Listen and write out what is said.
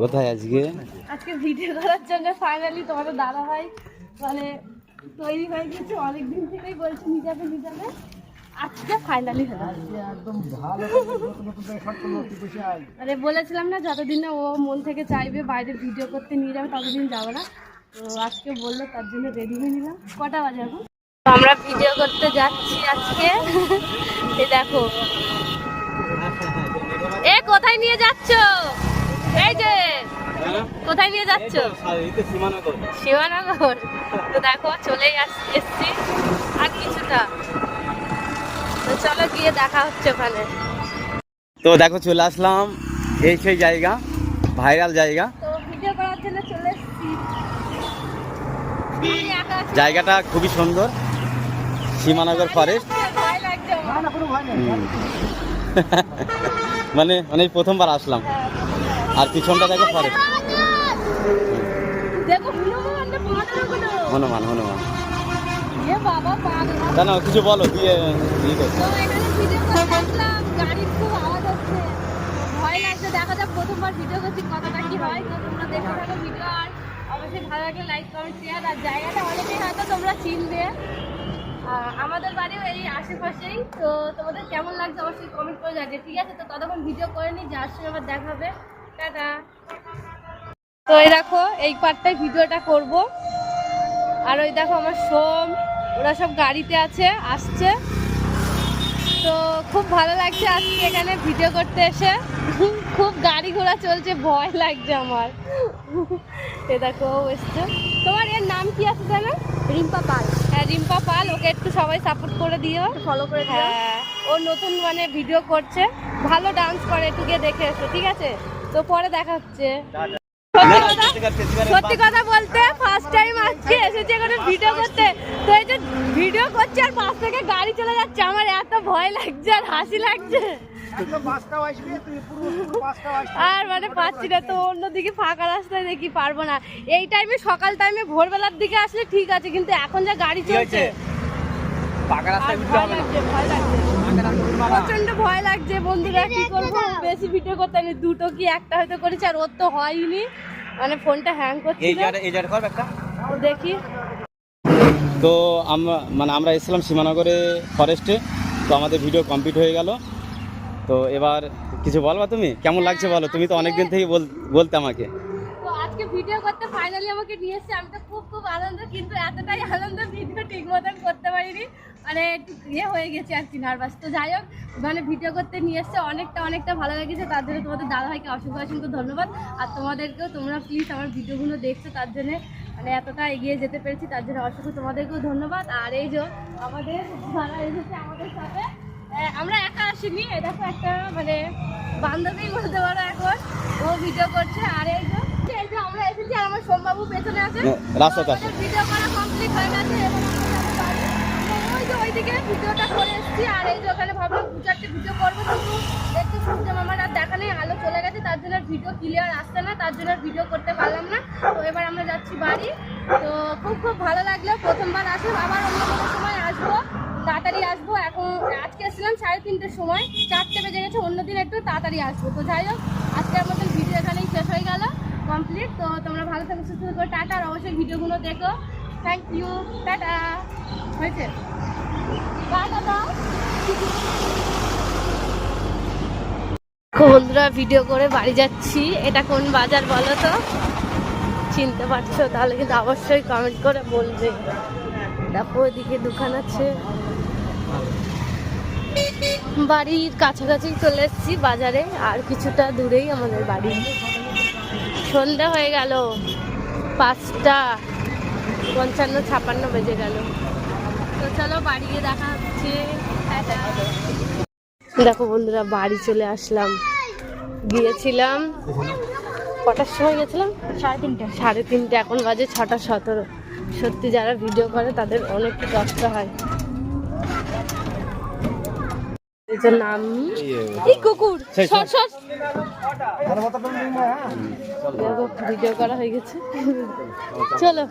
কোথায় আজকে? আজকে ভিডিও করার জন্য ফাইনালি তোমাদের দাদা ভাই মানে তৈরি হয়ে গেছে, অনেকদিন থেকেই বলছে নিয়ে যাবে আজকে ফাইনালি হলো। মানে বলেছিলাম না, যতদিন না ও মন থেকে চাইবে বাইরে ভিডিও করতে নিয়ে যাবে, ততদিন যাবে না। তো আজকে বলল, তার জন্য রেডি হয়ে নিলাম। কটা বাজে এখন? আমরা ভিডিও করতে যাচ্ছি আজকে। এই দেখো। এ, কোথায় নিয়ে যাচ্ছ? এই যে কোথায় নিয়ে যাচ্ছ? শিবানগর তো দেখো চলেই এসছি। আর কিছুটা। তো চলো গিয়ে দেখা হচ্ছে ওখানে। তো দেখো চলে আসলাম। এই সেই জায়গা ভাইরাল জায়গা। ভিডিও করার জন্য চলে? জায়গাটা খুবই সুন্দর। সীমানগর ফরেস্ট। মানে মানে এই প্রথমবার আসলাম। আর পিছনটা দেখো ফরেস্ট দেখো হনুমান না হনুমান না কিছু বলো দিয়ে এখানে ভিডিও দেখা যাক প্রথমবার করছি কতটা কি হয়। তো তোমরা দেখে থাকো ভিডিও আর অবশ্যই ভালো লাগলে লাইক কমেন্ট শেয়ার আর জায়গাটা অনেকেই হয়তো তোমরা চিনবে। আমাদের বাড়িও এই আশেপাশেই। তো তোমাদের কেমন লাগছে অবশ্যই কমেন্ট করে জানিয়ে ঠিক আছে? তো ততক্ষণ ভিডিও করে নিই যার সঙ্গে আবার দেখা হবে। টাটা। তো এই দেখো এই পার্টটাই ভিডিওটা করব। আর ওই দেখো আমার সোম ওরা সব গাড়িতে আছে আসছে। তো খুব ভালো লাগছে আজকে এখানে ভিডিও করতে এসে। খুব গাড়ি ঘোড়া চলছে ভয় লাগছে আমার। এ দেখো ও এসছে। তোমার এর নাম কি আছে জানো? রিম্পা পাল। হ্যাঁ রিম্পা পাল ওকে একটু সবাই সাপোর্ট করে দিও। ফলো করে হ্যাঁ ও নতুন মানে ভিডিও করছে। ভালো ডান্স করে একটু গিয়ে দেখে এসো ঠিক আছে? তো পরে দেখা হচ্ছে। সত্যি কথা বলতে ফার্স্ট টাইম আজকে এসেছি এখানে ভিডিও করতে। তো এই যে ভিডিও করছে আর পাশ থেকে গাড়ি চলে যাচ্ছে আমার এত ভয় লাগছে আর হাসি লাগছে। আর মানে পাচ্ছি না তো অন্যদিকে ফাঁকা রাস্তায় দেখি পারব না। এই টাইমে সকাল টাইমে ভোরবেলার দিকে আসলে ঠিক আছে কিন্তু এখন যা গাড়ি চলছে ভয় লাগছে ভয় লাগছে। প্রচণ্ড ভয় লাগছে বন্ধুরা কি করব? বেশি ভিডিও করতে আমি দুটো কি একটা হয়তো করেছি আর ওর তো হয়নি। মানে ফোনটা হ্যাং এই করছিল জায়গাটা এই জায়গাটা করবে একটা। দেখি। তো আমরা মানে আমরা এসেছিলাম সীমানগরে ফরেস্টে তো আমাদের ভিডিও কমপ্লিট হয়ে গেল। তো এবার কিছু বলবা তুমি? কেমন লাগছে বলো? তুমি তো অনেকদিন থেকে বল- বলতে আমাকে। তো আজকে ভিডিও করতে ফাইনালি আমাকে নিয়ে এসেছে। আমি তো খুব খুব আনন্দ কিন্তু এতটাই আনন্দ ভিডিও ঠিক মতন করতে পারিনি। মানে একটু ইয়ে হয়ে গেছে আর কি নার্ভাস তো যাই হোক মানে ভিডিও করতে নিয়ে এসছে অনেকটা অনেকটা ভালো লেগেছে তার জন্য তোমাদের দাদাভাইকে অসংখ্য অসংখ্য ধন্যবাদ আর তোমাদেরকেও তোমরা প্লিজ আমার ভিডিওগুলো দেখছ তার জন্য মানে এতটা এগিয়ে যেতে পেরেছি তার জন্য অসংখ্য তোমাদেরকেও ধন্যবাদ আর এই যে আমাদের যারা এসেছে আমাদের সাথে আমরা একা আসিনি দেখো একটা মানে বান্ধবী বলতে পারো এখন ও ভিডিও করছে আর এই যে এই যে আমরা এসেছি আর আমার সোমবাবু পেছনে আছে হ্যাঁ। ভিডিও করা কমপ্লিট হয়ে গেছে এবং। ওইদিকে ভিডিওটা করে এসেছি। আর এই যে ওখানে ভাবলাম দু চারটে ভিডিও করব, কিন্তু একটু সূর্য মামার আর দেখা নেই, আলো চলে গেছে, তার জন্য ভিডিও ক্লিয়ার আসছে না, তার জন্য ভিডিও করতে পারলাম না। তো এবার আমরা যাচ্ছি বাড়ি। তো খুব খুব ভালো লাগল প্রথমবার আসি, আবার অন্য কোনো সময় আসব, তাড়াতাড়ি আসব। এখন আজকে এসেছিলাম সাড়ে তিনটের সময়, চারটে বেজে গেছে, অন্যদিন একটু তাড়াতাড়ি আসব। তো যাই হোক, আজকের মতন ভিডিও এখানেই শেষ হয়ে গেল কমপ্লিট তো তোমরা ভালো থাকো, সুস্থ থাকো, টাটা। অবশ্যই ভিডিওগুলো দেখো। Thank you tata. হয়েছে? বন্ধুরা ভিডিও করে বাড়ি যাচ্ছি। এটা কোন বাজার বলো তো? চিনতে পারছ? তাহলে কিন্তু অবশ্যই কমেন্ট করে বলবে। তারপর ওইদিকে দোকান আছে। বাড়ির কাছাকাছি চলে এসেছি বাজারে। আর কিছুটা দূরেই আমাদের বাড়ি। সন্ধ্যা হয়ে গেল। পাঁচটা পঞ্চান্ন ছাপান্ন বেজে গেল। তো চলো বাড়ি গিয়ে দেখা হচ্ছে। দেখো বন্ধুরা বাড়ি চলে আসলাম। গিয়েছিলাম। কটার সময় গেছিলাম সাড়ে তিনটে। সাড়ে তিনটে এখন বাজে ছটা সতেরো। সত্যি যারা ভিডিও করে তাদের অনেক কষ্ট হয়। এই নাম এই কুকুর! চলো। ভিডিও করা হয়ে গেছে। চলো।